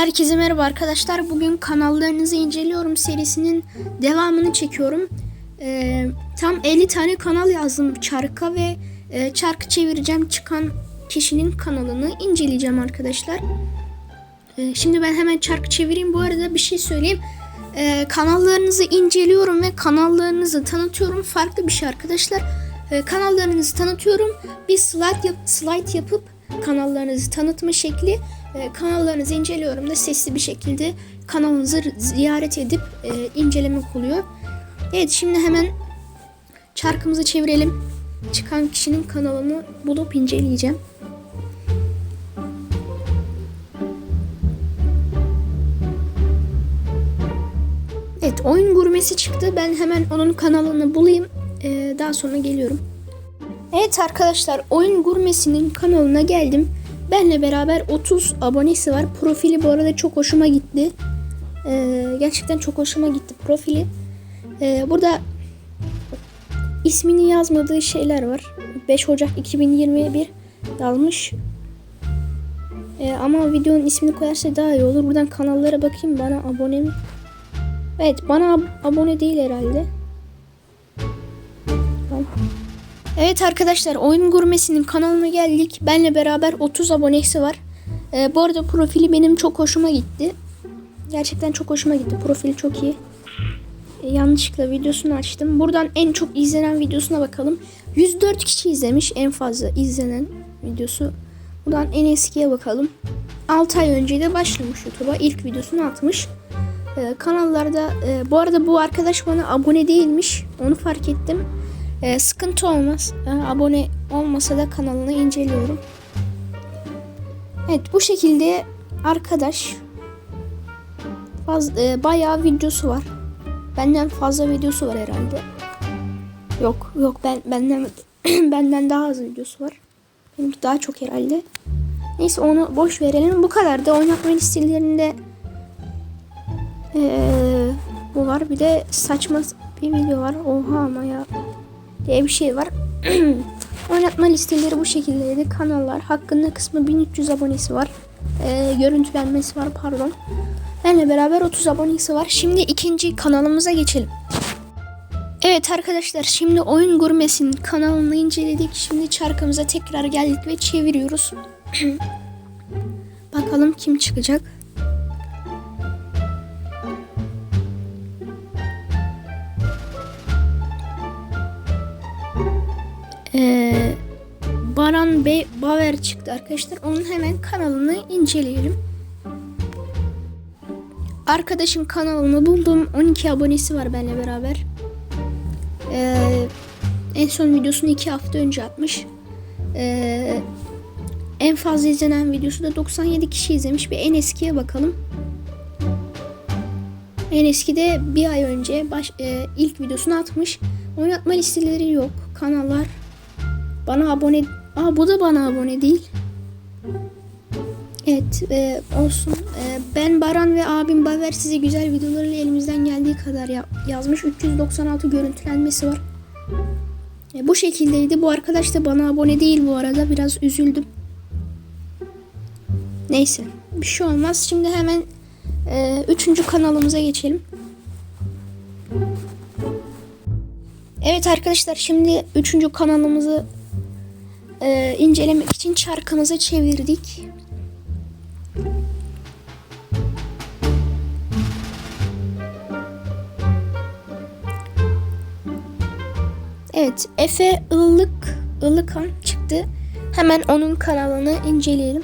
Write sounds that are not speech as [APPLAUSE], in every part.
Herkese merhaba arkadaşlar. Bugün kanallarınızı inceliyorum serisinin devamını çekiyorum. Ee, tam 50 tane kanal yazdım çarka ve e, çarkı çevireceğim çıkan kişinin kanalını inceleyeceğim arkadaşlar. Ee, şimdi ben hemen çarkı çevireyim. Bu arada bir şey söyleyeyim. Ee, kanallarınızı inceliyorum ve kanallarınızı tanıtıyorum. Farklı bir şey arkadaşlar. Ee, kanallarınızı tanıtıyorum. Bir slide, yap- slide yapıp kanallarınızı tanıtma şekli. Ee, kanallarınızı inceliyorum da sesli bir şekilde kanalınızı ziyaret edip e, incelemek oluyor. Evet şimdi hemen çarkımızı çevirelim. Çıkan kişinin kanalını bulup inceleyeceğim. Evet oyun gurmesi çıktı. Ben hemen onun kanalını bulayım. Ee, daha sonra geliyorum. Evet arkadaşlar oyun gurmesinin kanalına geldim. Benle beraber 30 abonesi var. Profili bu arada çok hoşuma gitti. Ee, gerçekten çok hoşuma gitti profili. Ee, burada ismini yazmadığı şeyler var. 5 Ocak 2021 dalmış. Ee, ama videonun ismini koyarsa daha iyi olur. Buradan kanallara bakayım bana abone mi? Evet bana ab- abone değil herhalde. Tamam. Evet arkadaşlar oyun gurmesinin kanalına geldik. Benle beraber 30 abonesi var. Ee, bu arada profili benim çok hoşuma gitti. Gerçekten çok hoşuma gitti. Profili çok iyi. Ee, yanlışlıkla videosunu açtım. Buradan en çok izlenen videosuna bakalım. 104 kişi izlemiş en fazla izlenen videosu. Buradan en eskiye bakalım. 6 ay önce de başlamış YouTube'a. İlk videosunu atmış. Ee, kanallarda e, bu arada bu arkadaş bana abone değilmiş. Onu fark ettim. Ee, sıkıntı olmaz. Ee, abone olmasa da kanalını inceliyorum. Evet bu şekilde arkadaş faz, e, bayağı videosu var. Benden fazla videosu var herhalde. Yok yok ben benden [CLEARS THROAT] benden daha az videosu var. Benimki daha çok herhalde. Neyse onu boş verelim. Bu kadar da oynatma listelerinde ee, bu var. Bir de saçma bir video var. Oha ama ya diye bir şey var. [CLEARS THROAT] Oynatma listeleri bu şekildeydi. Kanallar hakkında kısmı 1300 abonesi var. Ee, görüntülenmesi var pardon. Benle beraber 30 abonesi var. Şimdi ikinci kanalımıza geçelim. Evet arkadaşlar şimdi oyun gurmesinin kanalını inceledik. Şimdi çarkımıza tekrar geldik ve çeviriyoruz. [CLEARS THROAT] Bakalım kim çıkacak. Ee, Baran Bey Baver çıktı arkadaşlar. Onun hemen kanalını inceleyelim. Arkadaşın kanalını buldum. 12 abonesi var benimle beraber. Ee, en son videosunu 2 hafta önce atmış. Ee, en fazla izlenen videosu da 97 kişi izlemiş. Bir en eskiye bakalım. En eski de bir ay önce baş, e, ilk videosunu atmış. Oynatma listeleri yok. Kanallar bana abone... Aa bu da bana abone değil. Evet e, olsun. E, ben Baran ve abim Baver size güzel videolarıyla elimizden geldiği kadar ya- yazmış. 396 görüntülenmesi var. E, bu şekildeydi. Bu arkadaş da bana abone değil bu arada. Biraz üzüldüm. Neyse. Bir şey olmaz. Şimdi hemen e, üçüncü kanalımıza geçelim. Evet arkadaşlar şimdi üçüncü kanalımızı e, incelemek için çarkımızı çevirdik. Evet Efe Illık Illıkan çıktı. Hemen onun kanalını inceleyelim.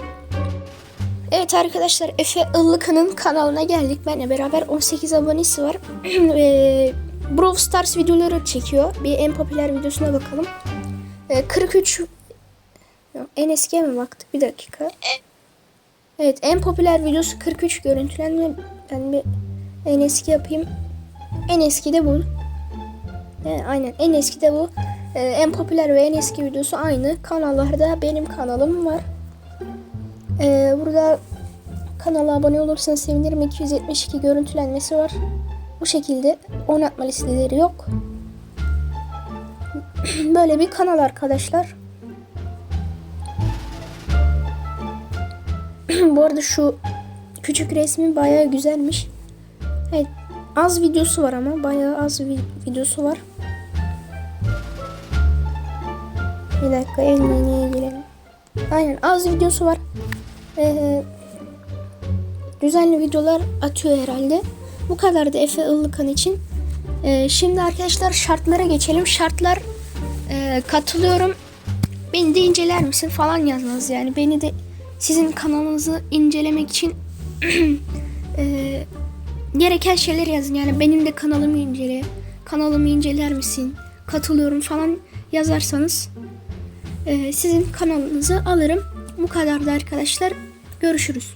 Evet arkadaşlar Efe Illıkan'ın kanalına geldik. Benle beraber 18 abonesi var. [CLEARS THROAT] Eee Brawl Stars videoları çekiyor. Bir en popüler videosuna bakalım. Ee, 43 En eskiye mi baktık? Bir dakika. Evet en popüler videosu 43 görüntülenme. Ben bir en eski yapayım. En eski de bu. Ee, aynen en eski de bu. Ee, en popüler ve en eski videosu aynı. Kanallarda benim kanalım var. Ee, burada kanala abone olursanız sevinirim. 272 görüntülenmesi var. Bu şekilde oynatma listeleri yok. [CLEARS THROAT] Böyle bir kanal arkadaşlar. [CLEARS THROAT] Bu arada şu küçük resmi bayağı güzelmiş. Evet az videosu var ama bayağı az vi- videosu var. Bir dakika elmaniye girelim. Aynen az videosu var. Ee, düzenli videolar atıyor herhalde. Bu kadar da Efe Illıkan için. Ee, şimdi arkadaşlar şartlara geçelim. Şartlar e, katılıyorum. Beni de inceler misin falan yazmanız yani. Beni de sizin kanalınızı incelemek için [CLEARS THROAT] e, gereken şeyler yazın. Yani benim de kanalımı incele. Kanalımı inceler misin? Katılıyorum falan yazarsanız e, sizin kanalınızı alırım. Bu kadar da arkadaşlar. Görüşürüz.